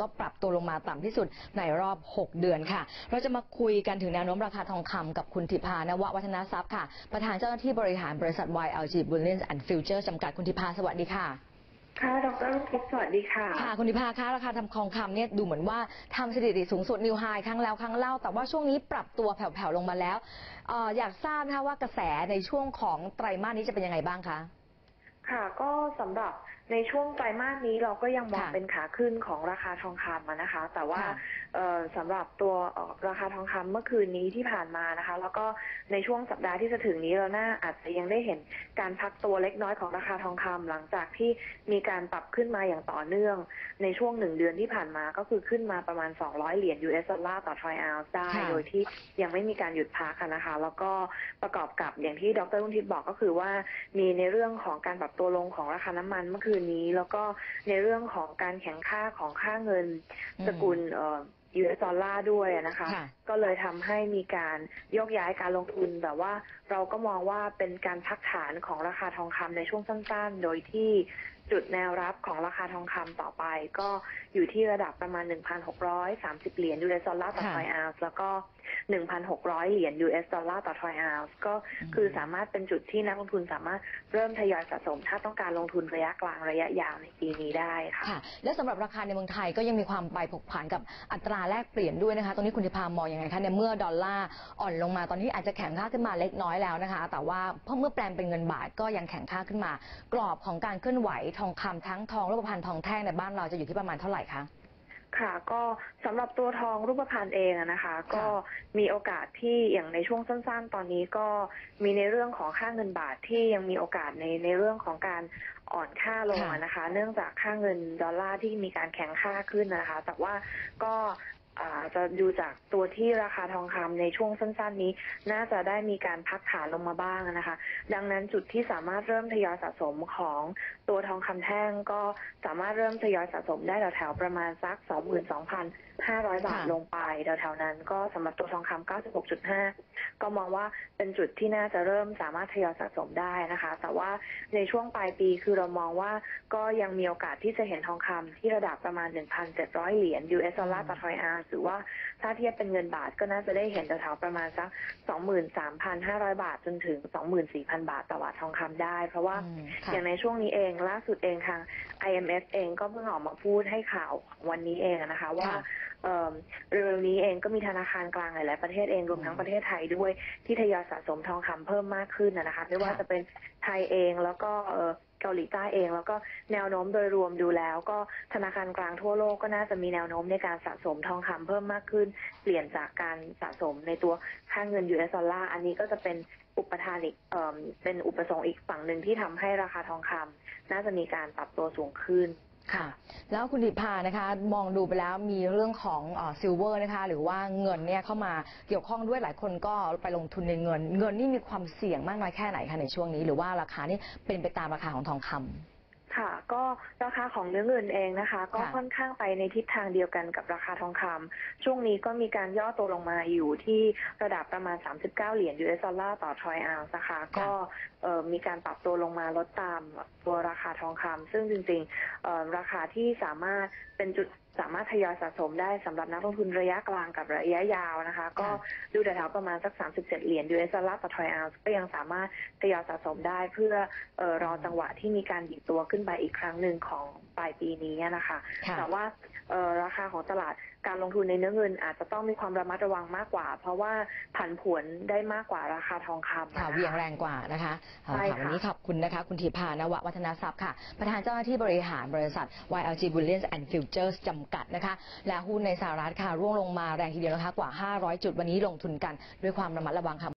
ก็ปรับตัวลงมาต่ำที่สุดในรอบ 6 เดือนค่ะ เราจะมาคุยกันถึงแนวโน้มราคาทองคำกับคุณธิพานววัฒนทรัพย์ค่ะ ประธานเจ้าหน้าที่บริหารบริษัท YLG Bullion and Futures จำกัดคุณธิพาสวัสดีค่ะค่ะ ดรลูกทิพย์สวัสดีค่ะ ค่ะ คุณธิพาคะ ราคาทำทองคำเนี่ยดูเหมือนว่าทำสถิติสูงสุดนิวไฮครั้งแล้วครั้งเล่า แต่ว่าช่วงนี้ปรับตัวแผ่วๆลงมาแล้วเอออยากทราบนะคะว่ากระแสในช่วงของไตรมาสนี้จะเป็นยังไงบ้างคะ ค่ะ ก็สำหรับ ในช่วงไตรมาสนี้เราก็ยังมองค่ะเป็นขาขึ้นของราคาทองคำอะนะคะ แต่ว่าค่ะ เอ่อสำหรับตัวเอ่อราคาทองคำเมื่อคืนนี้ที่ผ่านมานะคะ แล้วก็ในช่วงสัปดาห์ที่จะถึงนี้เราน่าอาจจะยังได้เห็นการพักตัวเล็กน้อยของราคาทองคำหลังจากที่มีการปรับขึ้นมาอย่างต่อเนื่อง ในช่วงหนึ่งเดือนที่ผ่านมาก็คือขึ้นมาประมาณ 200 เหรียญ US ดอลลาร์ต่อทรอยออนซ์ได้ ค่ะ โดยที่ยังไม่มีการหยุดพักอะนะคะ แล้วก็ประกอบกับอย่างที่ดรลุงทิพย์บอกก็คือว่ามีในเรื่องของการปรับตัวลงของราคาน้ำมันเมื่อคืนนี้ แล้วก็ในเรื่องของการแข่งค่าของค่าเงินอืมสกุลเอ่อ US ดอลลาร์ด้วยนะคะค่ะก็เลยทำให้มีการโยกย้ายการลงทุน แต่ว่าเราก็มองว่าเป็นการพักฐานของราคาทองคำในช่วงสั้นๆ โดยที่ จุดแนวรับของราคาทองคำต่อไป ก็อยู่ที่ระดับประมาณ 1,630 เหรียญ US ดอลลาร์ต่อทรอยออนซ์แล้วก็ 1,600 เหรียญ US ดอลลาร์ต่อทรอยออนซ์ก็คือสามารถเป็นจุดที่นักลงทุนสามารถเริ่มทยอยสะสม ถ้าต้องการลงทุนระยะกลางระยะยาวในปีนี้ได้ค่ะค่ะ และสำหรับราคาในเมืองไทยก็ยังมีความไปผกผันกับอัตราแลกเปลี่ยนด้วยนะคะตรงนี้คุณธิพามองยังไงคะในเมื่อดอลลาร์อ่อนลงมาตอนนี้อาจจะแข็งค่าขึ้นมาเล็กน้อยแล้วนะคะ แต่ว่าเพราะเมื่อแปลงเป็นเงินบาทก็ยังแข็งค่าขึ้นมา กรอบของการเคลื่อนไหวทองคำทั้งทองรูปพรรณทองแท่งในบ้านเราจะอยู่ที่ประมาณเท่าไหร่คะ ค่ะ ก็สำหรับตัวทองรูปพรรณเองอะนะคะ ก็มีโอกาสที่อย่างในช่วงสั้น ๆ ตอนนี้ก็มีในเรื่องของค่าเงินบาทที่ยังมีโอกาสในในเรื่องของการอ่อนค่าลงอะนะคะ เนื่องจากค่าเงินดอลลาร์ที่มีการแข็งค่าขึ้นนะคะ แต่ว่าก็ อาจะดูจากตัวที่ราคาทองคำในช่วงสั้นๆนี้ น่าจะได้มีการพักฐานลงมาบ้างนะคะ ดังนั้นจุดที่สามารถเริ่มทยอยสะสมของตัวทองคำแท่งก็สามารถเริ่มทยอยสะสมได้แถวๆประมาณสัก 22,000 22,500 บาทค่ะลงไปแถวๆนั้น ก็สำหรับตัวทองคำ96.5 ก็มองว่าเป็นจุดที่น่าจะเริ่มสามารถทยอยสะสมได้นะคะ แต่ว่าในช่วงปลายปีคือเรามองว่าก็ยังมีโอกาสที่จะเห็นทองคำที่ระดับประมาณ 1,700 เหรียญ US ดอลลาร์ต่อทรอยออนซ์หรือว่าถ้าเทียบเป็นเงินบาทก็น่าจะได้เห็นแถวๆประมาณสัก 23,500 บาทจนถึง 24,000 บาทต่อบาททองคำได้ เพราะว่าอืมค่ะอย่างในช่วงนี้เองล่าสุดเองทาง IMF เองก็เพิ่งออกมาพูดให้ข่าววันนี้เองอะนะคะว่าค่ะ เอิ่มเร็วๆนี้เองก็มีธนาคารกลางหลายๆประเทศเองรวมทั้งประเทศไทยด้วยที่ทยอยสะสมทองคำเพิ่มมากขึ้นนะนะคะไม่ว่าค่ะจะเป็นไทยเองแล้วก็เอ่อเกาหลีใต้เอง แล้วก็แนวโน้มโดยรวมดูแล้ว ก็ธนาคารกลางทั่วโลกก็น่าจะมีแนวโน้มในการสะสมทองคำเพิ่มมากขึ้น เปลี่ยนจากการสะสมในตัวค่าเงิน US ดอลลาร์อันนี้ก็จะเป็นอุปทานอีกเอ่อเป็นอุปสงค์อีกฝั่งหนึ่งที่ทำให้ราคาทองคำน่าจะมีการปรับตัวสูงขึ้น ค่ะ แล้วคุณดิพานะคะ มองดูไปแล้วมีเรื่องของซิลเวอร์นะคะ หรือว่าเงินเนี่ยเข้ามาเกี่ยวข้องด้วยหลายคนก็ไปลงทุนในเงิน เงินนี่มีความเสี่ยงมากน้อยแค่ไหนคะในช่วงนี้ หรือว่าราคานี่เป็นไปตามราคาของทองคำ ค่ะ ก็ราคาของเนื้อเงินเองนะคะ ก็ค่ะ ค่อนข้างไปในทิศทางเดียวกันกับราคาทองคำช่วงนี้ก็มีการย่อตัวลงมาอยู่ที่ระดับประมาณ 39 เหรียญ US ดอลลาร์ต่อทรอยออนซ์นะคะ ก็เอ่อมีการปรับตัวลงมาลดตามตัวราคาทองคำซึ่งจริงๆเอ่อราคาที่สามารถเป็นจุด สามารถทยอยสะสมได้สำหรับนักลงทุนระยะกลางกับระยะยาวนะคะ ก็ดูแถวๆประมาณสัก 37 เหรียญ US ดอลลาร์ต่อทรอยออนซ์ก็ยังสามารถทยอยสะสมได้เพื่อเอ่อรอจังหวะที่มีการดีดตัวขึ้นไปอีกครั้งหนึ่งของ ปลายปีนี้นะคะค่ะแต่ว่าเอ่อราคาของตลาดการลงทุนในเนื้อเงิน อาจจะต้องมีความระมัดระวังมากกว่า เพราะว่าผันผวนได้มากกว่าราคาทองคำค่ะนะคะเหวียงแรงกว่านะคะเอาใช่ละค่ะค่ะวันนี้ขอบคุณนะคะ คุณธีพานววัฒนทรัพย์ค่ะ ประธานเจ้าหน้าที่บริหารบริษัท YLG Bullion and Futures จำกัดนะคะ และหุ้นในสหรัฐค่ะร่วงลงมาแรงทีเดียวนะคะกว่า 500 จุดวันนี้ลงทุนกันด้วยความระมัดระวังค่ะ